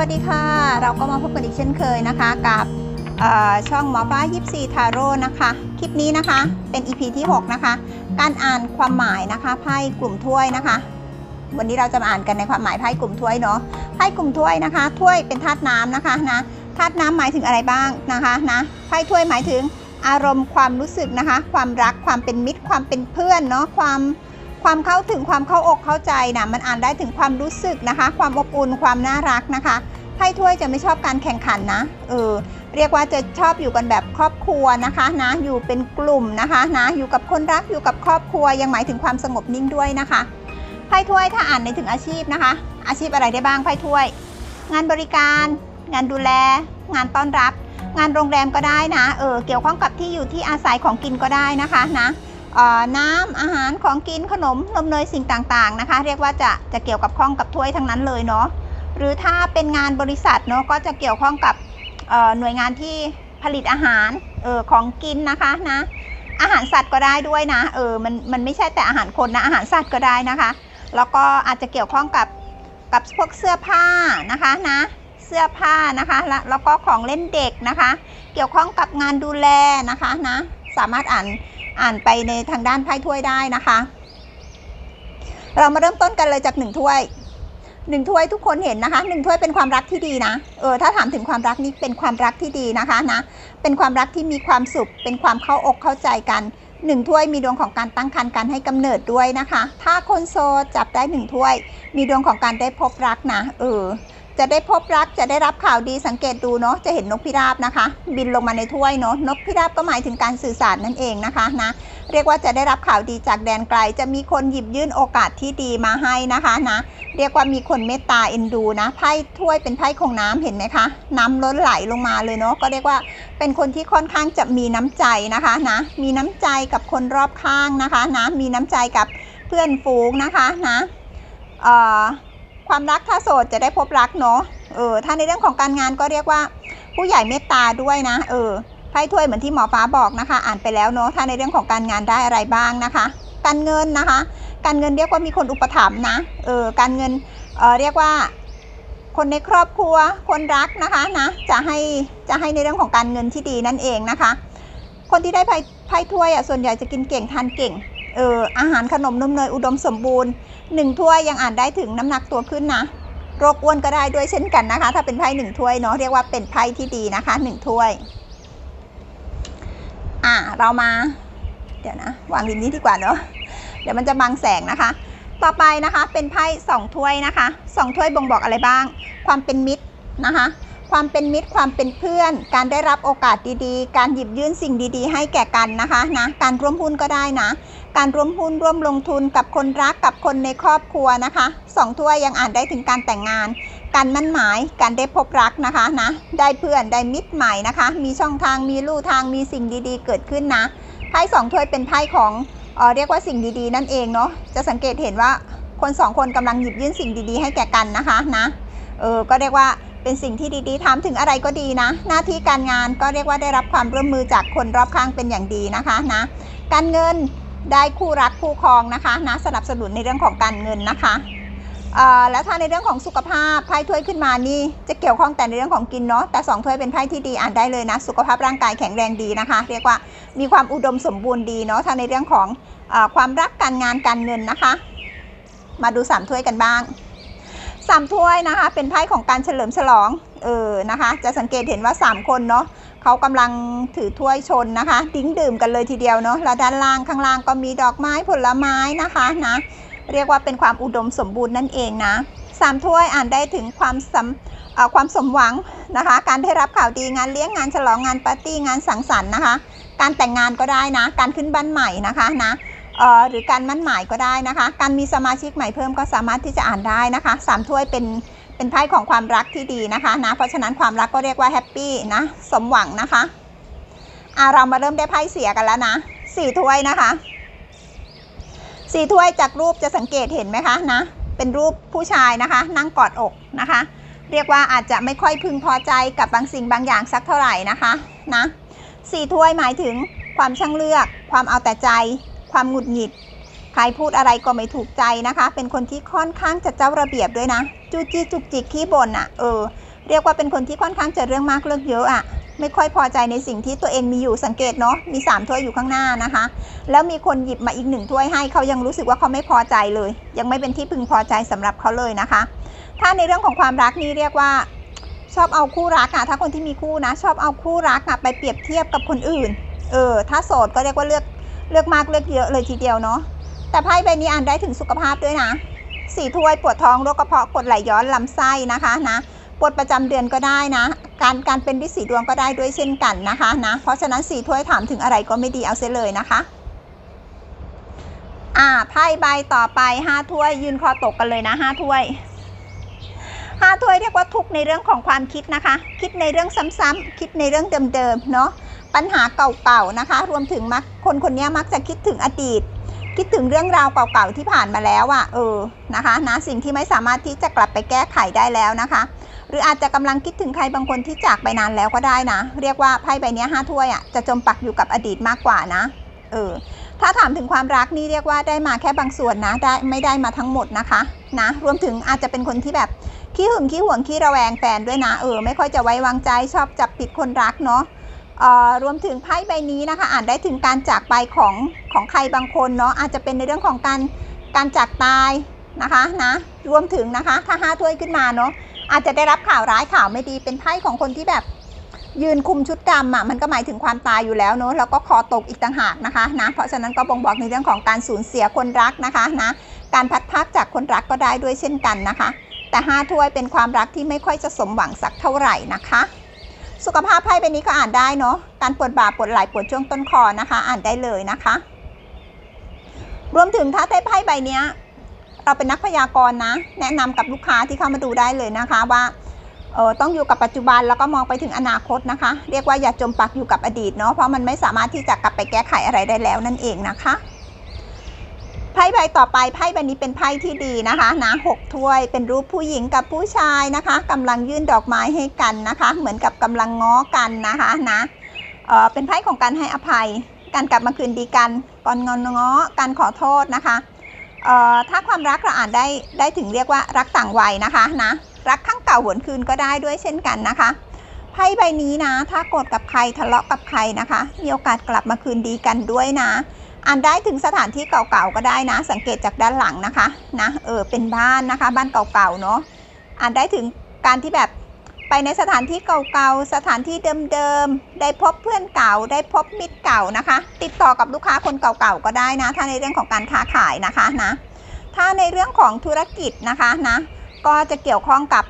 วัสดีค่ะ เราก็มาพบกันอีกเช่นเคยนะคะ กับช่องหมอฟ้ายิปซีทาโร่นะคะ คลิปนี้นะคะเป็น EP ที่ 6 นะคะ การอ่านความหมายนะคะไพ่กลุ่มถ้วยนะคะ วันนี้เราจะมาอ่านกันในความหมายไพ่กลุ่มถ้วยเนาะไพ่กลุ่มถ้วยนะคะถ้วยเป็นธาตุน้ำนะคะนะธาตุน้ำหมายถึงอะไรบ้างนะคะนะไพ่ถ้วยหมายถึงอารมณ์ความรู้สึกนะคะ ความรักความเป็นมิตรความเป็นเพื่อนเนาะความความเข้าถึงความเข้าอกเข้าใจนะมันอ่านได้ถึงความรู้สึกนะคะ ความอบอุ่นความน่ารักนะคะ พ่ถ้วยจะไม่ชอบการแข่งขันนะ เออ เรียกว่าจะชอบอยู่กันแบบครอบครัวนะคะนะ อยู่เป็นกลุ่มนะคะนะ อยู่กับคนรัก อยู่กับครอบครัว ยังหมายถึงความสงบนิ่งด้วยนะคะ ไพ่ถ้วยถ้าอ่านในถึงอาชีพนะคะ อาชีพอะไรได้บ้างไพ่ถ้วย งานบริการ งานดูแล งานต้อนรับ งานโรงแรมก็ได้นะ เออ เกี่ยวข้องกับที่อยู่ที่อาศัยของกินก็ได้นะคะนะอ่อน้ำอาหารของกินขนมนมเนยสิ่งต่างๆนะคะ เรียกว่าจะจะเกี่ยวกับข้องกับถ้วยทั้งนั้นเลยเนาะ หรือถ้าเป็นงานบริษัทเนาะก็จะเกี่ยวข้องกับหน่วยงานที่ผลิตอาหารเออของกินนะคะนะอาหารสัตว์ก็ได้ด้วยนะเออมันมันไม่ใช่แต่อาหารคนนะอาหารสัตว์ก็ได้นะคะ แล้วก็อาจจะเกี่ยวข้องกับกับพวกเสื้อผ้านะคะนะเสื้อผ้านะคะแล้วแล้วก็ของเล่นเด็กนะคะ เกี่ยวข้องกับงานดูแลนะคะนะสามารถอ่านอ่านไปในทางด้านไพ่ถ้วยได้นะคะ เรามาเริ่มต้นกันเลยจากหนึ่งถ้วย หนึ่งถ้วยทุกคนเห็นนะคะหนึ่งถ้วยเป็นความรักที่ดีนะเออถ้าถามถึงความรักนี่เป็นความรักที่ดีนะคะนะเป็นความรักที่มีความสุข เป็นความเข้าอกเข้าใจกันหนึ่งถ้วยมีดวงของการตั้งครรภ์การให้กำเนิดด้วยนะคะ ถ้าคนโสดจับได้หนึ่งถ้วย มีดวงของการได้พบรักนะเออ จะได้พบรักจะได้รับข่าวดีสังเกตดูเนาะจะเห็นนกพิราบนะคะ บินลงมาในถ้วยเนาะนกพิราบก็หมายถึงการสื่อสารนั่นเองนะคะนะเรียกว่าจะได้รับข่าวดีจากแดนไกล จะมีคนหยิบยื่นโอกาสที่ดีมาให้นะคะนะเรียกว่ามีคนเมตตาเอ็นดูนะไพ่ถ้วยเป็นไพ่ของน้ำเห็นไหมคะน้ำล้นไหลลงมาเลยเนาะก็เรียกว่าเป็นคนที่ค่อนข้างจะมีน้ำใจนะคะนะมีน้ำใจกับคนรอบข้างนะคะนะมีน้ำใจกับเพื่อนฝูงนะคะนะเอ่อ ความรักถ้าโสดจะได้พบรักเนาะเออถ้าในเรื่องของการงานก็เรียกว่า ผู้ใหญ่เมตตาด้วยนะ เออไพ่ถ้วยเหมือนที่หมอฟ้าบอกนะคะ อ่านไปแล้วเนาะถ้าในเรื่องของการงานได้อะไรบ้างนะคะ การเงินนะคะ การเงินเรียกว่ามีคนอุปถัมภ์นะเออการเงินเออเรียกว่า คนในครอบครัวคนรักนะคะนะจะให้จะให้ในเรื่องของการเงินที่ดีนั่นเองนะคะ คนที่ได้ไพ่ไพ่ถ้วยอะส่วนใหญ่จะกินเก่งทานเก่งเอออาหารขนมนมเนยอุดมสมบูรณ์ หนึ่งถ้วยยังอ่านได้ถึงน้ำหนักตัวขึ้นนะโรคอ้วนก็ได้ด้วยเช่นกันนะคะ ถ้าเป็นไพ่หนึ่งถ้วยเนาะเรียกว่าเป็นไพ่ที่ดีนะคะหนึ่งถ้วย อ่าเรามา เดี๋ยวนะวางริมนี้ดีกว่าเนาะเดี๋ยวมันจะบังแสงนะคะ ต่อไปนะคะเป็นไพ่สองถ้วยนะคะสองถ้วยบ่งบอกอะไรบ้าง ความเป็นมิตรนะคะ ความเป็นมิตรความเป็นเพื่อน การได้รับโอกาสดีๆ การหยิบยื่นสิ่งดีๆ ให้แก่กันนะคะนะการร่วมหุ้นก็ได้นะ การร่วมหุ้นร่วมลงทุนกับคนรักกับคนในครอบครัวนะคะสองถ้วยยังอ่านได้ถึงการแต่งงาน การมั่นหมายการได้พบรักนะคะนะได้เพื่อนได้มิตรใหม่นะคะ มีช่องทางมีลู่ทางมีสิ่งดีๆ เกิดขึ้นนะไพ่สองถ้วยเป็นไพ่ของเออเรียกว่าสิ่งดีๆ นั่นเองเนาะจะสังเกตเห็นว่าคนสองคนกำลังหยิบยื่นสิ่งดีๆ ให้แก่กันนะคะนะเออก็เรียกว่าเป็นสิ่งที่ดีๆถามถึงอะไรก็ดีนะ หน้าที่การงานก็เรียกว่าได้รับความร่วมมือจากคนรอบข้างเป็นอย่างดีนะคะนะการเงิน ได้คู่รักคู่ครองนะคะนะสนับสนุนในเรื่องของการเงินนะคะเอ่อแล้วถ้าในเรื่องของสุขภาพไพ่ถ้วยขึ้นมานี่จะเกี่ยวข้องแต่ในเรื่องของกินเนาะแต่สองถ้วยเป็นไพ่ที่ดีอ่านได้เลยนะ สุขภาพร่างกายแข็งแรงดีนะคะ เรียกว่ามีความอุดมสมบูรณ์ดีเนาะถ้าในเรื่องของอความรักการงานการเงินนะคะ มาดูสามถ้วยกันบ้างสามถ้วยนะคะ เป็นไพ่ของการเฉลิมฉลองเออนะคะ จะสังเกตเห็นว่าสามคนเนาะ เขากำลังถือถ้วยชนนะคะ ดิ้งดื่มกันเลยทีเดียวเนาะแล้วด้านล่างข้างล่างก็มีดอกไม้ผลไม้นะคะนะเรียกว่าเป็นความอุดมสมบูรณ์นั่นเองนะสามถ้วยอ่านได้ถึงความสำความสมหวังนะคะ การได้รับข่าวดีงานเลี้ยงงานฉลองงานปาร์ตี้งานสังสรรค์นะคะ การแต่งงานก็ได้นะ การขึ้นบ้านใหม่นะคะนะเอ่อหรือการมั่นหมายก็ได้นะคะ การมีสมาชิกใหม่เพิ่มก็สามารถที่จะอ่านได้นะคะสามถ้วยเป็น เป็นไพ่ของความรักที่ดีนะคะนะ เพราะฉะนั้นความรักก็เรียกว่าแฮปปี้นะ สมหวังนะคะอ่าเรามาเริ่มได้ไพ่เสียกันแล้วนะสี่ถ้วยนะคะสี่ถ้วยจากรูปจะสังเกตเห็นไหมคะนะ เป็นรูปผู้ชายนะคะ นั่งกอดอกนะคะ เรียกว่าอาจจะไม่ค่อยพึงพอใจกับบางสิ่งบางอย่างสักเท่าไหร่นะคะนะสี่ถ้วยหมายถึงความช่างเลือก ความเอาแต่ใจ ความหงุดหงิด ใครพูดอะไรก็ไม่ถูกใจนะคะ เป็นคนที่ค่อนข้างจะเจ้าระเบียบด้วยนะ จู้จี้จุกจิกขี้บ่นอะเออเรียกว่าเป็นคนที่ค่อนข้างจะเรื่องมากเรื่องเยอะอะไม่ค่อยพอใจในสิ่งที่ตัวเองมีอยู่สังเกตเนาะมี 3 ถ้วยอยู่ข้างหน้านะคะ แล้วมีคนหยิบมาอีกหนึ่งถ้วยให้เขายังรู้สึกว่าเขาไม่พอใจเลย ยังไม่เป็นที่พึงพอใจสำหรับเขาเลยนะคะ ถ้าในเรื่องของความรักนี่เรียกว่าชอบเอาคู่รักอะถ้าคนที่มีคู่นะ ชอบเอาคู่รักอะไปเปรียบเทียบกับคนอื่น เออ ถ้าโสดก็เรียกว่าเลือกเลือกมากเลือกเยอะเลยทีเดียวเนาะแต่ไพ่ใบนี้อ่านได้ถึงสุขภาพด้วยนะ สี่ถ้วยปวดท้องโรคกระเพาะกดไหลย้อนลำไส้นะคะนะปวดประจำเดือนก็ได้นะ การการเป็นดิสีดวงก็ได้ด้วยเช่นกันนะคะนะเพราะฉะนั้นสี่ถ้วยถามถึงอะไรก็ไม่ดีเอาเสียเลยนะคะอ่าไพ่ใบต่อไปห้าถ้วยยืนคอตกกันเลยนะห้าถ้วยห้าถ้วยเรียกว่าทุกในเรื่องของความคิดนะคะ คิดในเรื่องซ้ำๆคิดในเรื่องเดิมๆเนาะปัญหาเก่าๆนะคะ รวมถึงมักคนคนนี้มักจะคิดถึงอดีต คิดถึงเรื่องราวเก่าๆที่ผ่านมาแล้วอะ่ะเออนะคะนะสิ่งที่ไม่สามารถที่จะกลับไปแก้ไขได้แล้วนะคะ หรืออาจจะกำลังคิดถึงใครบางคนที่จากไปนานแล้วก็ได้นะ เรียกว่าไพ่ใบนี้ห้าถ้วยอะ่ะจะจมปักอยู่กับอดีตมากกว่านะเออถ้าถามถึงความรักนี่เรียกว่าได้มาแค่บางส่วนนะได้ไม่ได้มาทั้งหมดนะคะนะรวมถึงอาจจะเป็นคนที่แบบขี้หึงขี้หวงขี้ระแวงแฟนด้วยนะเออไม่ค่อยจะไว้วางใจชอบจับผิดคนรักเนาะ รวมถึงไพ่ใบนี้นะคะอ่านได้ถึงการจากไปของของใครบางคนเนาะอาจจะเป็นในเรื่องของการการจากตายนะคะนะรวมถึงนะคะถ้าห้าถ้วยขึ้นมาเนาะอาจจะได้รับข่าวร้ายข่าวไม่ดีเป็นไพ่ของคนที่แบบยืนคุมชุดดำอะมันก็หมายถึงความตายอยู่แล้วเนาะแล้วก็คอตกอีกต่างหากนะคะนะเพราะฉะนั้นก็บ่งบอกในเรื่องของการสูญเสียคนรักนะคะนะการพัดพรากจากคนรักก็ได้ด้วยเช่นกันนะคะ แต่ห้าถ้วยเป็นความรักที่ไม่ค่อยจะสมหวังสักเท่าไหร่นะคะ สุขภาพไพ่ใบนี้ก็อ่านได้เนาะการปวดบ่าปวดไหล่ปวดช่วงต้นคอนะคะ อ่านได้เลยนะคะ รวมถึงถ้าได้ไพ่ใบเนี้ย เราเป็นนักพยากรณ์นะ แนะนำกับลูกค้าที่เข้ามาดูได้เลยนะคะว่าเออต้องอยู่กับปัจจุบันแล้วก็มองไปถึงอนาคตนะคะ เรียกว่าอย่าจมปักอยู่กับอดีตเนาะเพราะมันไม่สามารถที่จะกลับไปแก้ไขอะไรได้แล้วนั่นเองนะคะ ไพ่ใบต่อไปไพ่ใบนี้เป็นไพ่ที่ดีนะคะนะหกถ้วยเป็นรูปผู้หญิงกับผู้ชายนะคะกำลังยื่นดอกไม้ให้กันนะคะ เหมือนกับกำลังง้อกันนะคะนะเออเป็นไพ่ของการให้อภัย การกลับมาคืนดีกันก่อนงอนง้อการขอโทษนะคะเอ่อถ้าความรักเราอ่านได้ได้ถึงเรียกว่ารักต่างวัยนะคะนะรักข้างเก่าหวนคืนก็ได้ด้วยเช่นกันนะคะไพ่ใบนี้นะ ถ้าโกรธกับใครทะเลาะกับใครนะคะ มีโอกาสกลับมาคืนดีกันด้วยนะ อ่านได้ถึงสถานที่เก่าๆก็ได้นะ สังเกตจากด้านหลังนะคะนะเออเป็นบ้านนะคะ บ้านเก่าๆเนาะอ่านได้ถึงการที่แบบไปในสถานที่เก่าๆสถานที่เดิมๆได้พบเพื่อนเก่า ได้พบมิตรเก่านะคะ ติดต่อกับลูกค้าคนเก่าๆก็ได้นะ ถ้าในเรื่องของการค้าขายนะคะนะถ้าในเรื่องของธุรกิจนะคะนะก็จะเกี่ยวข้องกับ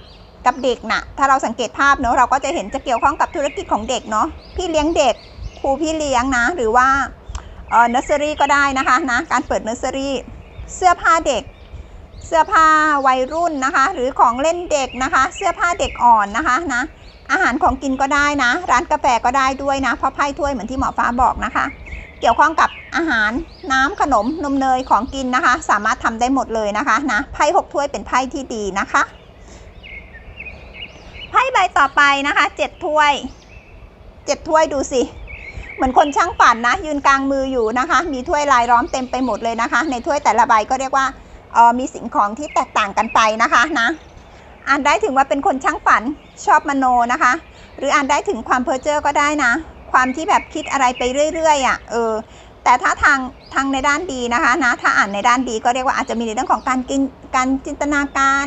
กับเด็กนะถ้าเราสังเกตภาพเนาะเราก็จะเห็นจะเกี่ยวข้องกับธุรกิจของเด็กเนาะพี่เลี้ยงเด็กครูพี่เลี้ยงนะ หรือว่า เอ่อเนอร์เซอรี่ก็ได้นะคะนะการเปิดเนอร์เซอรี่เสื้อผ้าเด็ก เสื้อผ้าวัยรุ่นนะคะ หรือของเล่นเด็กนะคะ เสื้อผ้าเด็กอ่อนนะคะนะอาหารของกินก็ได้นะ ร้านกาแฟก็ได้ด้วยนะเพราะไพ่ถ้วยเหมือนที่หมอฟ้าบอกนะคะ เกี่ยวข้องกับอาหารน้ำขนมนมเนยของกินนะคะ สามารถทำได้หมดเลยนะคะนะไพ่หกถ้วยเป็นไพ่ที่ดีนะคะไพ่ใบต่อไปนะคะเจ็ดถ้วยเจ็ดถ้วยดูสิ เหมือนคนช่างปั่นนะ ยืนกลางมืออยู่นะคะ มีถ้วยลายล้อมเต็มไปหมดเลยนะคะ ในถ้วยแต่ละใบก็เรียกว่าออมีสิ่งของที่แตกต่างกันไปนะคะนะอ่านได้ถึงว่าเป็นคนช่างฝันชอบมโนนะคะ หรืออ่านได้ถึงความเพ้อเจ้อก็ได้นะ ความที่แบบคิดอะไรไปเรื่อยๆอะเออแต่ถ้าทางทางในด้านดีนะคะนะถ้าอ่านในด้านดีก็เรียกว่าอาจจะมีในเรื่องของการกินการจินตนาการ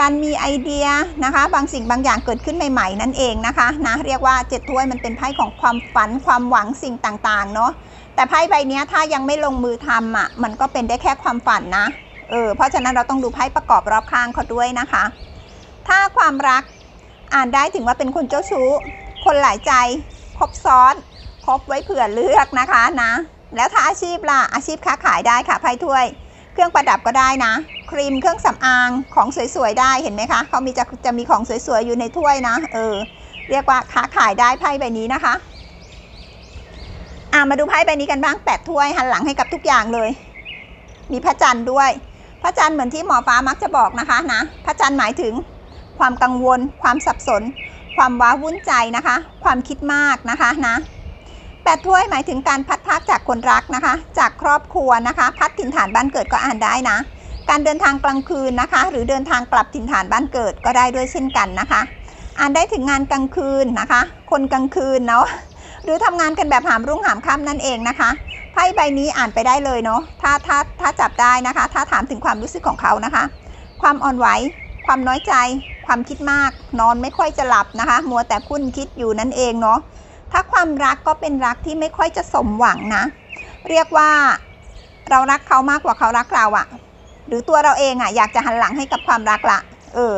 การมีไอเดียนะคะ บางสิ่งบางอย่างเกิดขึ้นใหม่ๆ นั่นเองนะคะนะเรียกว่าเจ็ดถ้วยมันเป็นไพ่ของความฝันความหวังสิ่งต่างๆเนาะแต่ไพ่ใบนี้ถ้ายังไม่ลงมือทำอะมันก็เป็นได้แค่ความฝันนะเออเพราะฉะนั้นเราต้องดูไพ่ประกอบรอบข้างเขาด้วยนะคะ ถ้าความรักอ่านได้ถึงว่าเป็นคนเจ้าชู้ คนหลายใจ ครบซ้อนครบไว้เผื่อเลือกนะคะนะ แล้วถ้าอาชีพล่ะอาชีพค้าขายได้ค่ะไพ่ถ้วย เครื่องประดับก็ได้นะ ครีมเครื่องสำอางของสวยๆได้เห็นไหมคะเขามีจะจะมีของสวยๆอยู่ในถ้วยนะ เออ เรียกว่าค้าขายได้ไพ่ใบนี้นะคะอ่ามาดูไพ่ใบนี้กันบ้างแปดถ้วยหันหลังให้กับทุกอย่างเลย มีพระจันทร์ด้วย พระจันทร์เหมือนที่หมอฟ้ามักจะบอกนะคะนะ พระจันทร์หมายถึงความกังวล ความสับสน ความว้าวุ่นใจนะคะ ความคิดมากนะคะนะ แปดถ้วยหมายถึงการพัดพากจากคนรักนะคะ จากครอบครัวนะคะ พัดถิ่นฐานบ้านเกิดก็อ่านได้นะ การเดินทางกลางคืนนะคะ หรือเดินทางกลับถิ่นฐานบ้านเกิดก็ได้ด้วยเช่นกันนะคะ อ่านได้ถึงงานกลางคืนนะคะ คนกลางคืนเนาะหรือทำงานกันแบบหามรุ่งหามค่ำนั่นเองนะคะไพ่ใบนี้อ่านไปได้เลยเนาะถ้าถ้าถ้าจับได้นะคะ ถ้าถามถึงความรู้สึกของเขานะคะ ความอ่อนไหวความน้อยใจ ความคิดมาก นอนไม่ค่อยจะหลับนะคะ มัวแต่คุ้นคิดอยู่นั่นเองเนาะ ถ้าความรักก็เป็นรักที่ไม่ค่อยจะสมหวังนะ เรียกว่าเรารักเขามากกว่าเขารักเราอะหรือตัวเราเองอะอยากจะหันหลังให้กับความรักละเออ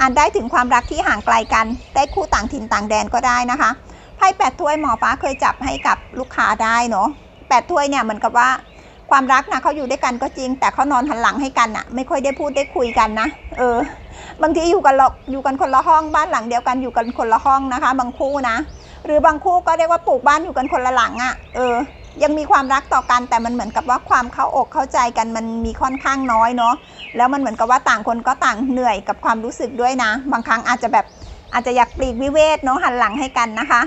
อ่านได้ถึงความรักที่ห่างไกลกัน ได้คู่ต่างถิ่นต่างแดนก็ได้นะคะไพ่แปดถ้วยหมอฟ้าเคยจับให้กับลูกค้าได้เนาะแปดถ้วยเนี่ยเหมือนกับว่าความรักนะเขาอยู่ด้วยกันก็จริง แต่เขานอนหันหลังให้กันอะไม่ค่อยได้พูดได้คุยกันนะเออ บางทีอยู่กันหรอกอยู่กันคนละห้องบ้านหลังเดียวกันอยู่กันคนละห้องนะคะ บางคู่นะ หรือบางคู่ก็เรียกว่าปลูกบ้านอยู่กันคนละหลังอะ่ะเออ ยังมีความรักต่อกันแต่มันเหมือนกับว่าความเข้าอกเข้าใจกันมันมีค่อนข้างน้อยเนาะแล้วมันเหมือนกับว่าต่างคนก็ต่างเหนื่อยกับความรู้สึกด้วยนะ บางครั้งอาจจะแบบอาจจะอยากปลีกวิเวกเนาะหันหลังให้กันนะคะ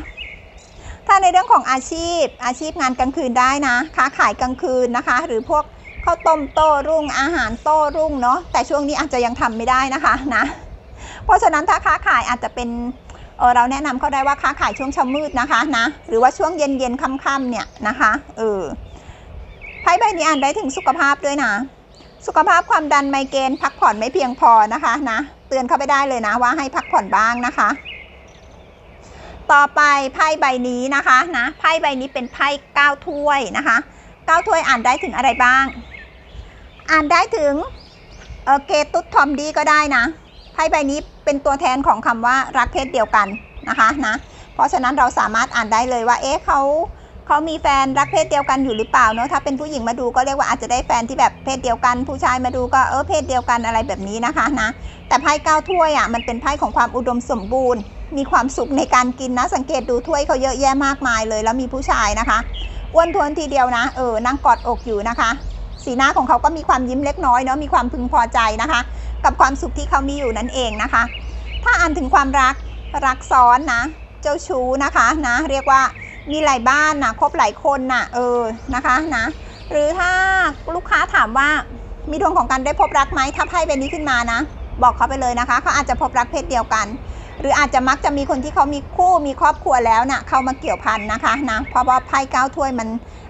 ถ้าในเรื่องของอาชีพ อาชีพงานกลางคืนได้นะ ค้าขายกลางคืนนะคะ หรือพวกข้าวต้มโต้รุ่งอาหารโต้รุ่งเนาะแต่ช่วงนี้อาจจะยังทำไม่ได้นะคะนะ เพราะฉะนั้นถ้าค้าขายอาจจะเป็น เออเราแนะนำเขาได้ว่าค้าขายช่วงเช้ามืดนะคะนะหรือว่าช่วงเย็นเย็นๆค่ำๆเนี่ยนะคะเออไพ่ใบนี้อ่านได้ถึงสุขภาพด้วยนะ สุขภาพความดันไมเกรนพักผ่อนไม่เพียงพอนะคะนะเตือนเขาไปได้เลยนะว่าให้พักผ่อนบ้างนะคะ ต่อไปไพ่ใบนี้นะคะนะไพ่ใบนี้เป็นไพ่เก้าถ้วยนะคะเก้าถ้วยอ่านได้ถึงอะไรบ้าง อ่านได้ถึงเออเกตุสทอมดีก็ได้นะ พ่ใบนี้เป็นตัวแทนของคำว่ารักเพศเดียวกันนะคะนะ เพราะฉะนั้นเราสามารถอ่านได้เลยว่า เอ๊ะเขาเขามีแฟนรักเพศเดียวกันอยู่หรือเปล่าเนอะถ้าเป็นผู้หญิงมาดูก็เรียกว่าอาจจะได้แฟนที่แบบเพศเดียวกัน ผู้ชายมาดูก็เออเพศเดียวกันอะไรแบบนี้นะคะนะแต่ไพ่เก้าถ้วยอะมันเป็นไพ่ของความอุดมสมบูรณ์ มีความสุขในการกินนะ สังเกตดูถ้วยเขาเยอะแยะมากมายเลย แล้วมีผู้ชายนะคะอ้วนท้วนทีเดียวนะเออนั่งกอดอกอยู่นะคะ สีหน้าของเขาก็มีความยิ้มเล็กน้อยเนาะมีความพึงพอใจนะคะ กับความสุขที่เขามีอยู่นั่นเองนะคะ ถ้าอ่านถึงความรักรักซ้อนนะ เจ้าชู้นะคะนะ เรียกว่ามีหลายบ้านนะคบหลายคนนะเออนะคะนะหรือถ้าลูกค้าถามว่ามีดวงของการได้พบรักไหมถ้าไพ่ใบนี้ขึ้นมานะ บอกเขาไปเลยนะคะเขาอาจจะพบรักเพศเดียวกัน หรืออาจจะมักจะมีคนที่เขามีคู่มีครอบครัวแล้วนะ่ะเข้ามาเกี่ยวพันนะคะนะเพราะว่าไพ่เก้าถ้วยมัน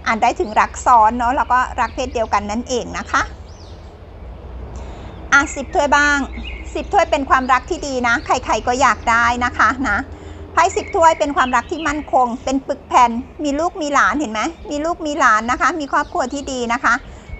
อ่านได้ถึงรักซ้อนเนาะแล้วก็รักเพศเดียวกันนั่นเองนะคะ อะสิบถ้วยบ้างสิบถ้วยเป็นความรักที่ดีนะ ใครๆก็อยากได้นะคะนะไพ่สิบถ้วยเป็นความรักที่มั่นคง เป็นปึกแผ่น มีลูกมีหลานเห็นไหมมีลูกมีหลานนะคะ มีครอบครัวที่ดีนะคะ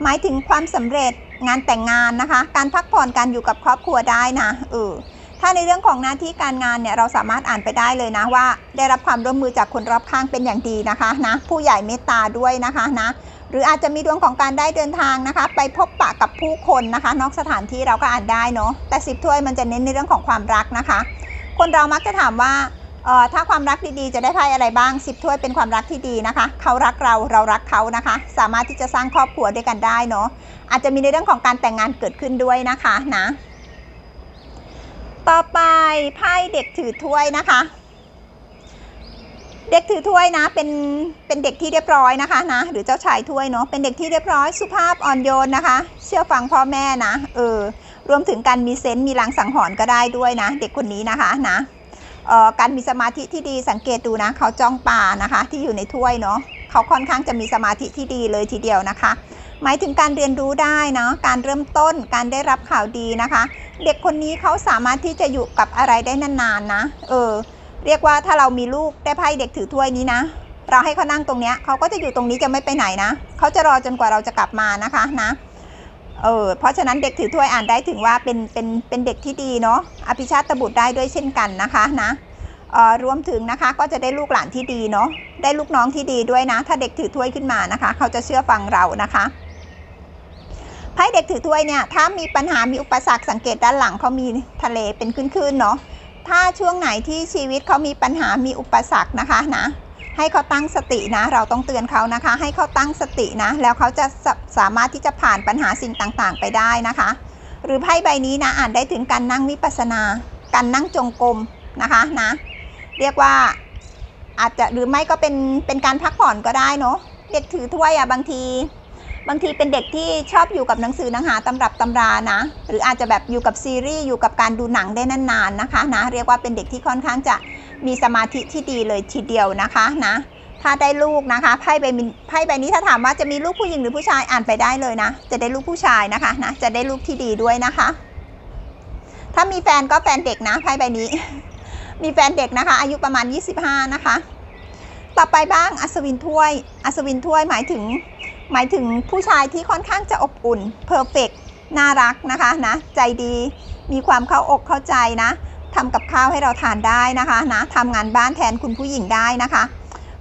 หมายถึงความสำเร็จงานแต่งงานนะคะ การพักผ่อนการอยู่กับครอบครัวได้นะเออถ้าในเรื่องของหน้าที่การงานเนี่ยเราสามารถอ่านไปได้เลยนะว่า ได้รับความร่วมมือจากคนรอบข้างเป็นอย่างดีนะคะนะผู้ใหญ่เมตตาด้วยนะคะนะ หรืออาจจะมีดวงของการได้เดินทางนะคะ ไปพบปะกับผู้คนนะคะ นอกสถานที่เราก็อ่านได้เนาะแต่สิบถ้วยมันจะเน้นในเรื่องของความรักนะคะ คนเรามักจะถามว่าเอ่อถ้าความรักดีๆ จะได้ไพ่อะไรบ้างสิบถ้วยเป็นความรักที่ดีนะคะ เขารักเราเรารักเขานะคะ สามารถที่จะสร้างครอบครัวด้วยกันได้เนาะอาจจะมีในเรื่องของการแต่งงานเกิดขึ้นด้วยนะคะนะ ต่อไปไพ่เด็กถือถ้วยนะคะ เด็กถือถ้วยนะ เป็นเป็นเด็กที่เรียบร้อยนะคะนะ หรือเจ้าชายถ้วยเนาะเป็นเด็กที่เรียบร้อยสุภาพอ่อนโยนนะคะ เชื่อฟังพ่อแม่นะเออรวมถึงการมีเซนต์มีลางสังหรณ์ก็ได้ด้วยนะ เด็กคนนี้นะคะนะเอ่อการมีสมาธิที่ดีสังเกตดูนะ เขาจ้องปลานะคะ ที่อยู่ในถ้วยเนาะเขาค่อนข้างจะมีสมาธิที่ดีเลยทีเดียวนะคะ หมายถึงการเรียนรู้ได้เนาะการเริ่มต้นการได้รับข่าวดีนะคะ เด็กคนนี้เขาสามารถที่จะอยู่กับอะไรได้นานๆนะเออ เรียกว่าถ้าเรามีลูกได้ไพ่เด็กถือถ้วยนี้นะ เราให้เขานั่งตรงเนี้ยเขาก็จะอยู่ตรงนี้จะไม่ไปไหนนะเขาจะรอจนกว่าเราจะกลับมานะคะนะเออเพราะฉะนั้นเด็กถือถ้วยอ่านได้ถึงว่าเป็นเป็นเป็นเด็กที่ดีเนาะอภิชาตบุตรได้ด้วยเช่นกันนะคะนะเอ่อรวมถึงนะคะก็จะได้ลูกหลานที่ดีเนาะได้ลูกน้องที่ดีด้วยนะ ถ้าเด็กถือถ้วยขึ้นมานะคะ เขาจะเชื่อฟังเรานะคะไพ่เด็กถือถ้วยเนี่ยถ้ามีปัญหามีอุปสรรคสังเกตด้านหลังเขามีทะเลเป็นคลื่นๆเนาะ ถ้าช่วงไหนที่ชีวิตเขามีปัญหามีอุปสรรคนะคะนะ ให้เขาตั้งสตินะ เราต้องเตือนเขานะคะ ให้เขาตั้งสตินะ แล้วเขาจะสาสามารถที่จะผ่านปัญหาสิ่งต่างๆ ไปได้นะคะ หรือไพ่ใบนี้นะอ่านได้ถึงการนั่งวิปัสสนา การนั่งจงกรมนะคะนะ เรียกว่าอาจจะหรือไม่ก็เป็นเป็นการพักผ่อนก็ได้เนาะเด็กถือถ้วยอะบางที บางทีเป็นเด็กที่ชอบอยู่กับหนังสือหนังหาตำรับตำรานะ หรืออาจจะแบบอยู่กับซีรีส์อยู่กับการดูหนังได้นานๆนะคะนะเรียกว่าเป็นเด็กที่ค่อนข้างจะมีสมาธิที่ดีเลยทีเดียวนะคะนะถ้าได้ลูกนะคะไพ่ใบไพ่ใบนี้ถ้าถามว่าจะมีลูกผู้หญิงหรือผู้ชายอ่านไปได้เลยนะ จะได้ลูกผู้ชายนะคะนะจะได้ลูกที่ดีด้วยนะคะ ถ้ามีแฟนก็แฟนเด็กนะไพ่ใบนี้ มีแฟนเด็กนะคะ อายุประมาณ 25 นะคะ ต่อไปบ้างอัศวินถ้วย อัศวินถ้วยหมายถึง หมายถึงผู้ชายที่ค่อนข้างจะอบอุ่นเพอร์เฟกน่ารักนะคะนะใจดีมีความเข้าอกเข้าใจนะทำกับข้าวให้เราทานได้นะคะนะทำงานบ้านแทนคุณผู้หญิงได้นะคะ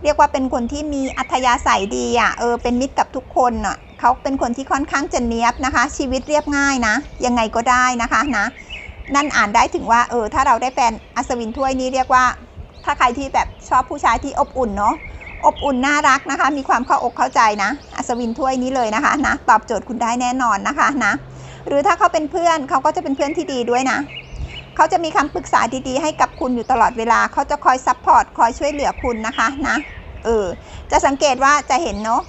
เรียกว่าเป็นคนที่มีอัธยาศัยดีอะเออเป็นมิตรกับทุกคนอะเขาเป็นคนที่ค่อนข้างจะเนียบนะคะ ชีวิตเรียบง่ายนะ ยังไงก็ได้นะคะนะนั่นอ่านได้ถึงว่าเออถ้าเราได้แฟนอัศวินถ้วยนี้เรียกว่า ถ้าใครที่แบบชอบผู้ชายที่อบอุ่นเนาะ อบอุ่นน่ารักนะคะ มีความเข้าอกเข้าใจนะ อัศวินถ้วยนี้เลยนะคะนะตอบโจทย์คุณได้แน่นอนนะคะนะ หรือถ้าเขาเป็นเพื่อนเขาก็จะเป็นเพื่อนที่ดีด้วยนะเขาจะมีคำปรึกษาดีๆให้กับคุณอยู่ตลอดเวลาเขาจะคอยซัพพอร์ตคอยช่วยเหลือคุณนะคะนะเออจะสังเกตว่าจะเห็นเนาะ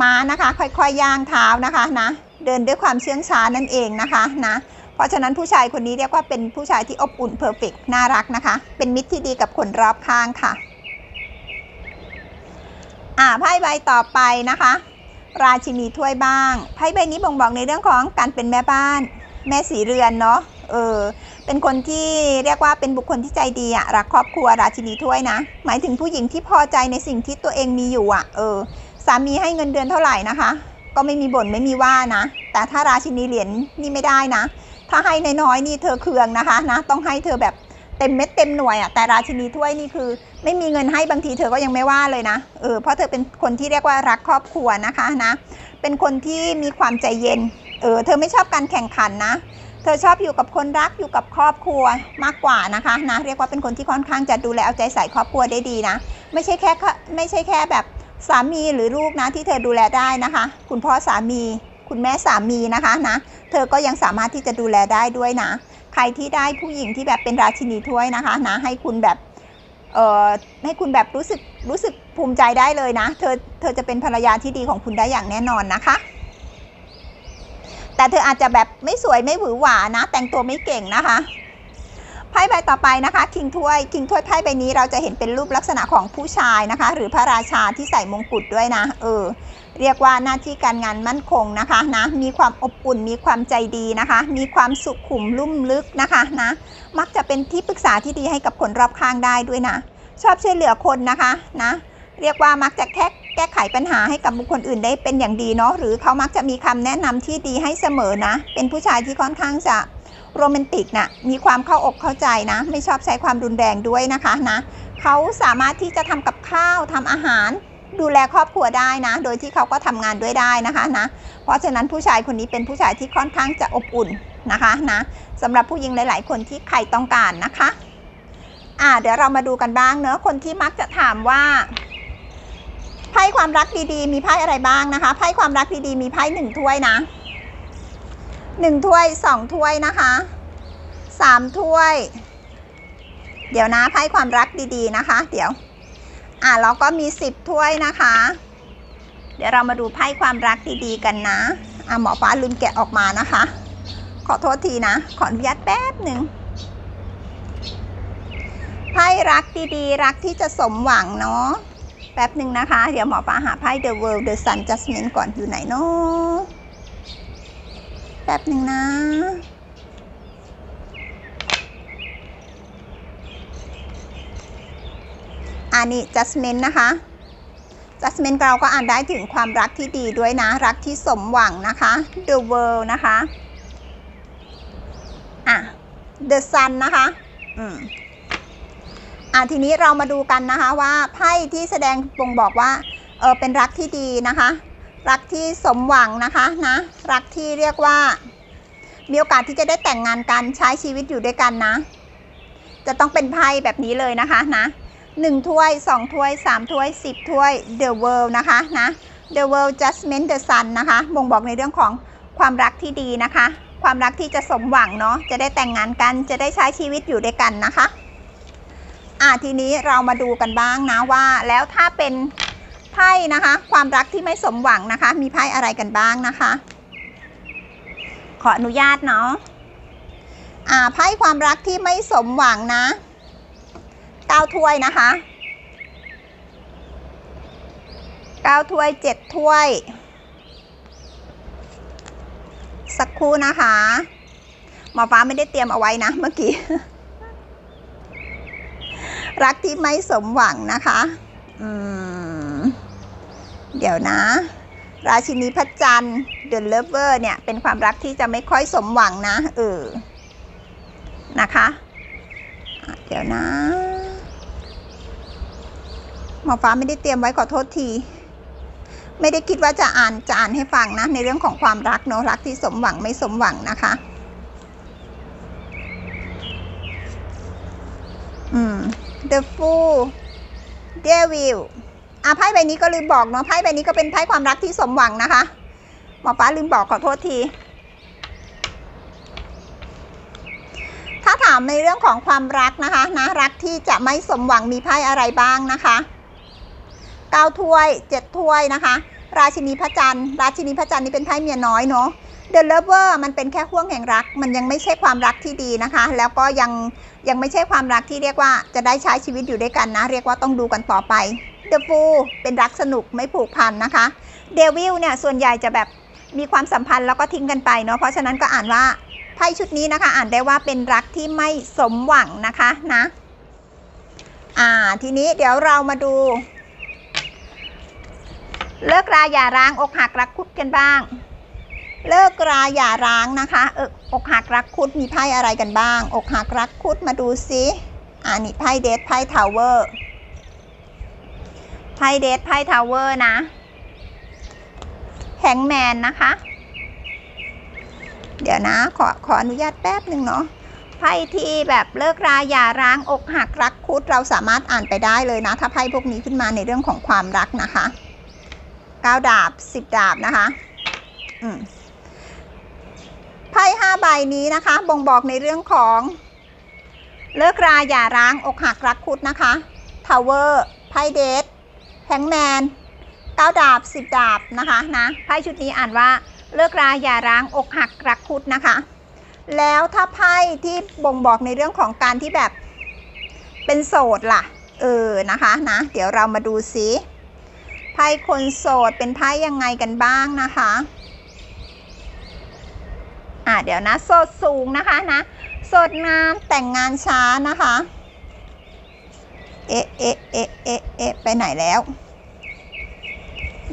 ม้านะคะ ค่อยๆย่างเท้านะคะนะเดินด้วยความเชื่องช้านั่นเองนะคะนะเพราะฉะนั้นผู้ชายคนนี้เรียกว่าเป็นผู้ชายที่อบอุ่นเพอร์เฟกน่ารักนะคะ เป็นมิตรที่ดีกับคนรอบข้างค่ะ อ่าไพ่ใบต่อไปนะคะ ราชินีถ้วยบ้างไพ่ใบนี้บ่งบอกในเรื่องของการเป็นแม่บ้าน แม่สีเรือนเนาะเออเป็นคนที่เรียกว่าเป็นบุคคลที่ใจดีอะรักครอบครัวราชินีถ้วยนะ หมายถึงผู้หญิงที่พอใจในสิ่งที่ตัวเองมีอยู่อะเออสามีให้เงินเดือนเท่าไหร่นะคะ ก็ไม่มีบ่นไม่มีว่านะ แต่ถ้าราชินีเหรียญนี่ไม่ได้นะ ถ้าให้น้อยๆนี่เธอเคืองนะคะนะต้องให้เธอแบบเต็มเม็ดเต็มหน่วยอะแต่ราชินีถ้วยนี่คือ ไม่มีเงินให้บางทีเธอก็ยังไม่ว่าเลยนะเออเพราะเธอเป็นคนที่เรียกว่ารักครอบครัวนะคะนะ เป็นคนที่มีความใจเย็นเออเธอไม่ชอบการแข่งขันนะ เธอชอบอยู่กับคนรักอยู่กับครอบครัวมากกว่านะคะนะเรียกว่าเป็นคนที่ค่อนข้างจะดูแลเอาใจใส่ครอบครัวได้ดีนะ ไม่ใช่แค่ไม่ใช่แค่แบบสามีหรือลูกนะที่เธอดูแลได้นะคะ คุณพ่อสามี คุณแม่สามีนะคะนะเธอก็ยังสามารถที่จะดูแลได้ด้วยนะ ใครที่ได้ผู้หญิงที่แบบเป็นราชินีถ้วยนะคะนะให้คุณแบบ ให้คุณแบบรู้สึกรู้สึกภูมิใจได้เลยนะ เธอเธอจะเป็นภรรยาที่ดีของคุณได้อย่างแน่นอนนะคะ แต่เธออาจจะแบบไม่สวยไม่หวือหวานะ แต่งตัวไม่เก่งนะคะไพ่ใบต่อไปนะคะคิงถ้วยคิงถ้วยไพ่ใบนี้เราจะเห็นเป็นรูปลักษณะของผู้ชายนะคะ หรือพระราชาที่ใส่มงกุฎด้วยนะ เออ เรียกว่าหน้าที่การงานมั่นคงนะคะนะมีความอบอุ่นมีความใจดีนะคะ มีความสุขุมลุ่มลึกนะคะนะมักจะเป็นที่ปรึกษาที่ดีให้กับคนรอบข้างได้ด้วยนะ ชอบช่วยเหลือคนนะคะนะเรียกว่ามักจะแค่แก้ไขปัญหาให้กับบุคคลอื่นได้เป็นอย่างดีเนาะหรือเขามักจะมีคำแนะนำที่ดีให้เสมอนะ เป็นผู้ชายที่ค่อนข้างจะโรแมนติกนะ่ะมีความเข้าอกเข้าใจนะ ไม่ชอบใช้ความรุนแรงด้วยนะคะนะเขาสามารถที่จะทำกับข้าวทำอาหาร ดูแลครอบครัวได้นะ โดยที่เขาก็ทำงานด้วยได้นะคะนะ เพราะฉะนั้นผู้ชายคนนี้เป็นผู้ชายที่ค่อนข้างจะอบอุ่นนะคะนะสำหรับผู้หญิงหลาย ๆ คนที่ใครต้องการนะคะ อ่าเดี๋ยวเรามาดูกันบ้างเนอะคนที่มักจะถามว่าไพ่ความรักดีๆ มีไพ่อะไรบ้างนะคะไพ่ความรักดีๆมีไพ่หนึ่งถ้วยนะหนึ่งถ้วยสองถ้วยนะคะสามถ้วย เดี๋ยวนะไพ่ความรักดีๆนะคะ เดี๋ยว อ่าแล้วก็มีสิบถ้วยนะคะ เดี๋ยวเรามาดูไพ่ความรักดีๆกันนะอ่าหมอฟ้าลืมแกะออกมานะคะ ขอโทษทีนะ ขออนุญาตแป๊บหนึ่งไพ่รักดีๆ รักที่จะสมหวังเนาะแป๊บหนึ่งนะคะ เดี๋ยวหมอฟ้าหาไพ่ The World The Sun Judgment ก่อนอยู่ไหนเนาะแป๊บหนึ่งนะ อันนี้ Judgment นะคะ Judgment เราก็อ่านได้ถึงความรักที่ดีด้วยนะ รักที่สมหวังนะคะ The World นะคะอะ The Sun นะคะ อืมอะทีนี้เรามาดูกันนะคะว่าไพ่ที่แสดงบ่งบอกว่าเออเป็นรักที่ดีนะคะ รักที่สมหวังนะคะนะรักที่เรียกว่า มีโอกาสที่จะได้แต่งงานกันใช้ชีวิตอยู่ด้วยกันนะ จะต้องเป็นไพ่แบบนี้เลยนะคะนะ หนึ่งถ้วยสองถ้วยสามถ้วยสิบถ้วย The World นะคะนะ The World Judgment the Sun นะคะบ่งบอกในเรื่องของความรักที่ดีนะคะ ความรักที่จะสมหวังเนาะจะได้แต่งงานกันจะได้ใช้ชีวิตอยู่ด้วยกันนะคะอ่าทีนี้เรามาดูกันบ้างนะว่า แล้วถ้าเป็นไพ่นะคะ ความรักที่ไม่สมหวังนะคะ มีไพ่อะไรกันบ้างนะคะ ขออนุญาตเนาะอ่าไพ่ความรักที่ไม่สมหวังนะ เก้าถ้วยนะคะเก้าถ้วยเจ็ดถ้วย สักครู่นะคะหมอฟ้าไม่ได้เตรียมเอาไว้นะเมื่อกี้ รักที่ไม่สมหวังนะคะอืมเดี๋ยวนะ ราชินีพระจันทร์ The Lover เนี่ย เป็นความรักที่จะไม่ค่อยสมหวังนะเออนะคะ เดี๋ยวนะ หมอฟ้าไม่ได้เตรียมไว้ขอโทษที ไม่ได้คิดว่าจะอ่านจะอ่านให้ฟังนะ ในเรื่องของความรักเนอะรักที่สมหวังไม่สมหวังนะคะ อืม The Fool Devil อะไพ่ใบนี้ก็ลืมบอกเนาะไพ่ใบนี้ก็เป็นไพ่ความรักที่สมหวังนะคะหมอฟ้าลืมบอกขอโทษทีถ้าถามในเรื่องของความรักนะคะนะรักที่จะไม่สมหวังมีไพ่อะไรบ้างนะคะ เก้าถ้วยเจ็ดถ้วยนะคะ ราชินีพระจันทร์ ราชินีพระจันทร์นี่เป็นไพ่เมียน้อยเนาะ The Lover มันเป็นแค่ห่วงแห่งรัก มันยังไม่ใช่ความรักที่ดีนะคะ แล้วก็ยังยังไม่ใช่ความรักที่เรียกว่าจะได้ใช้ชีวิตอยู่ด้วยกันนะ เรียกว่าต้องดูกันต่อไป The Fool เป็นรักสนุกไม่ผูกพันนะคะ Devil เนี่ยส่วนใหญ่จะแบบมีความสัมพันธ์แล้วก็ทิ้งกันไปเนาะ เพราะฉะนั้นก็อ่านว่าไพ่ชุดนี้นะคะ อ่านได้ว่าเป็นรักที่ไม่สมหวังนะคะนะ อ่า ทีนี้เดี๋ยวเรามาดู เลิกราอย่าร้างอกหักรักคุดกันบ้าง เลิกราอย่าร้างนะคะเอออกหักรักคุดมีไพ่อะไรกันบ้าง อกหักรักคุดมาดูซิอ่านี่ไพ่เดทไพ่ทาวเวอร์ไพ่เดทไพ่ทาวเวอร์นะแฮงแมนนะคะ เดี๋ยวนะ ขอขออนุญาตแป๊บหนึ่งเนาะไพ่ที่แบบเลิกราอย่าร้างอกหักรักคุดเราสามารถอ่านไปได้เลยนะ ถ้าไพ่พวกนี้ขึ้นมาในเรื่องของความรักนะคะ เก้าดาบสิบดาบนะคะอืมไพ่ห้าใบนี้นะคะ บ่งบอกในเรื่องของเลิกราอย่าร้างอกหักรักคุดนะคะทาวเวอร์ไพ่เดทแฮงแมนเก้าดาบสิบดาบนะคะนะไพ่ชุดนี้อ่านว่าเลิกราอย่าร้างอกหักรักคุดนะคะ แล้วถ้าไพ่ที่บ่งบอกในเรื่องของการที่แบบเป็นโสดล่ะ เออนะคะนะ เดี๋ยวเรามาดูซิ ไพ่คนโสดเป็นไพ่ยังไงกันบ้างนะคะอ่าเดี๋ยวนะโสดสูงนะคะนะโสดงามแต่งงานช้านะคะเอ๊ะเอ๊ะเอ๊ะเอ๊ะเอ๊ะไปไหนแล้ว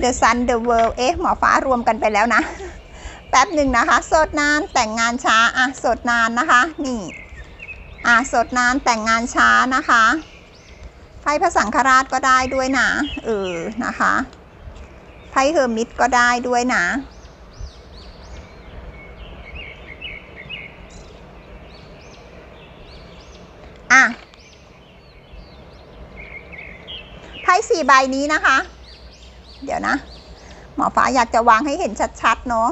The Sun The World เอ๊ะหมอฟ้ารวมกันไปแล้วนะ แป๊บหนึ่งนะคะโสดนานแต่งงานช้าอะโสดนานนะคะ นี่อะโสดนานแต่งงานช้านะคะ ไพ่พระสังฆราชก็ได้ด้วยนะเออนะคะไพ่เฮอร์มิตก็ได้ด้วยนะอะไพ่สี่ใบนี้นะคะ เดี๋ยวนะ หมอฟ้าอยากจะวางให้เห็นชัดๆเนาะ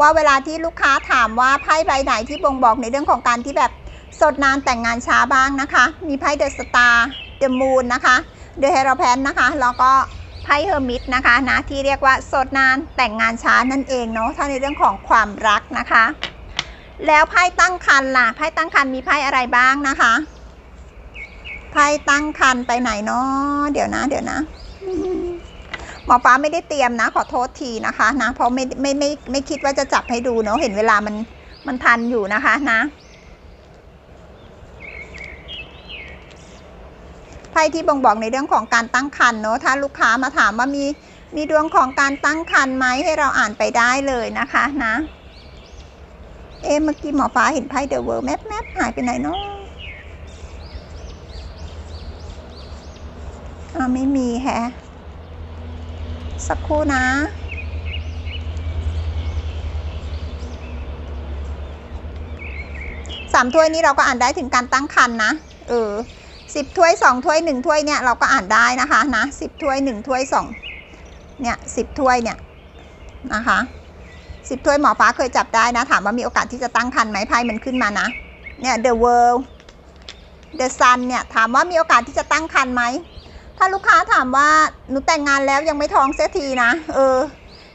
ว่าเวลาที่ลูกค้าถามว่าไพ่ใบไหนที่บ่งบอกในเรื่องของการที่แบบสดนานแต่งงานช้าบ้างนะคะ มีไพ่เดอะสตาร์ เดอะมูนนะคะเดอะเฮโรแพนนะคะ แล้วก็ไพ่เฮอร์มิตนะคะนะที่เรียกว่าสดนานแต่งงานช้านั่นเองเนาะถ้าในเรื่องของความรักนะคะ แล้วไพ่ตั้งคันล่ะไพ่ตั้งคันมีไพ่อะไรบ้างนะคะไพ่ตั้งคันไปไหนเนาะเดี๋ยวนะ เดี๋ยวนะหมอฟ้าไม่ได้เตรียมนะ ขอโทษทีนะคะนะ เพราะไม่ไม่ไม่ไม่คิดว่าจะจับให้ดูเนาะเห็นเวลามันมันทันอยู่นะคะนะ ไพ่ที่บ่งบอกในเรื่องของการตั้งครรภ์เนาะถ้าลูกค้ามาถามว่ามีมีดวงของการตั้งครรภ์ไหมให้เราอ่านไปได้เลยนะคะนะ เอ๊เมื่อกี้หมอฟ้าเห็นไพ่เดอะเวิร์แมปแมปหายไปไหนเนาะอ่าไม่มีแฮะ สักครู่นะสามถ้วยนี้เราก็อ่านได้ถึงการตั้งคันนะ เออ สิบถ้วยสองถ้วยหนึ่งถ้วยเนี่ยเราก็อ่านได้นะคะนะสิบถ้วยหนึ่งถ้วยสองเนี่ยสิบถ้วยเนี่ยนะคะสิบถ้วยหมอฟ้าเคยจับได้นะ ถามว่ามีโอกาสที่จะตั้งคันไหมไพ่มันขึ้นมานะ เนี่ย the world the sun เนี่ยถามว่ามีโอกาสที่จะตั้งคันไหม ถ้าลูกค้าถามว่าหนูแต่งงานแล้วยังไม่ท้องเสียทีนะ เออ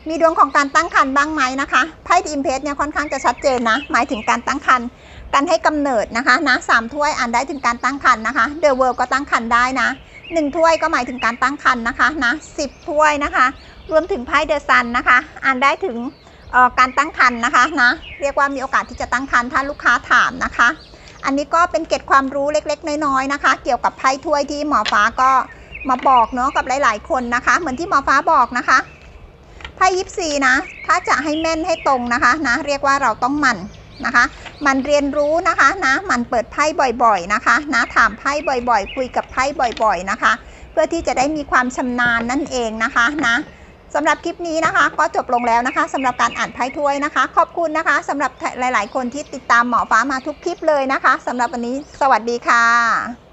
มีดวงของการตั้งครรภ์บ้างไหมนะคะ ไพ่ดีมเพสเนี่ยค่อนข้างจะชัดเจนนะ หมายถึงการตั้งครรภ การให้กำเนิดนะคะนะสามถ้วยอ่านได้ถึงการตั้งครรภ์นะคะเดอะเวิร์ก็ตั้งครรภ์ได้นะหนึ่งถ้วยก็หมายถึงการตั้งครรภ์นะคะนะสิบถ้วยนะคะ รวมถึงไพ่เดอะซันนะคะ อ่านได้ถึงเอ่อการตั้งครรภ์นะคะนะเรียกว่ามีโอกาสที่จะตั้งครรภ์ถ้าลูกค้าถามนะคะ อันนี้ก็เป็นเกร็ดความรู้เล็กๆ น้อยๆนะคะ เกี่ยวกับไพ่ถ้วยที่หมอฟ้าก็มาบอกเนาะกับหลายๆ คนนะคะ เหมือนที่หมอฟ้าบอกนะคะไพ่ยิปซีนะ ถ้าจะให้แม่นให้ตรงนะคะนะ เรียกว่าเราต้องหมั่น นะคะ มันเรียนรู้นะคะนะ มันเปิดไพ่บ่อยๆนะคะนะถามไพ่บ่อยๆ คุยกับไพ่บ่อยๆนะคะ เพื่อที่จะได้มีความชำนาญนั่นเองนะคะนะสำหรับคลิปนี้นะคะ ก็จบลงแล้วนะคะสำหรับการอ่านไพ่ถ้วยนะคะ ขอบคุณนะคะสำหรับหลาย ๆ คนที่ติดตามหมอฟ้ามาทุกคลิปเลยนะคะสำหรับวันนี้สวัสดีค่ะ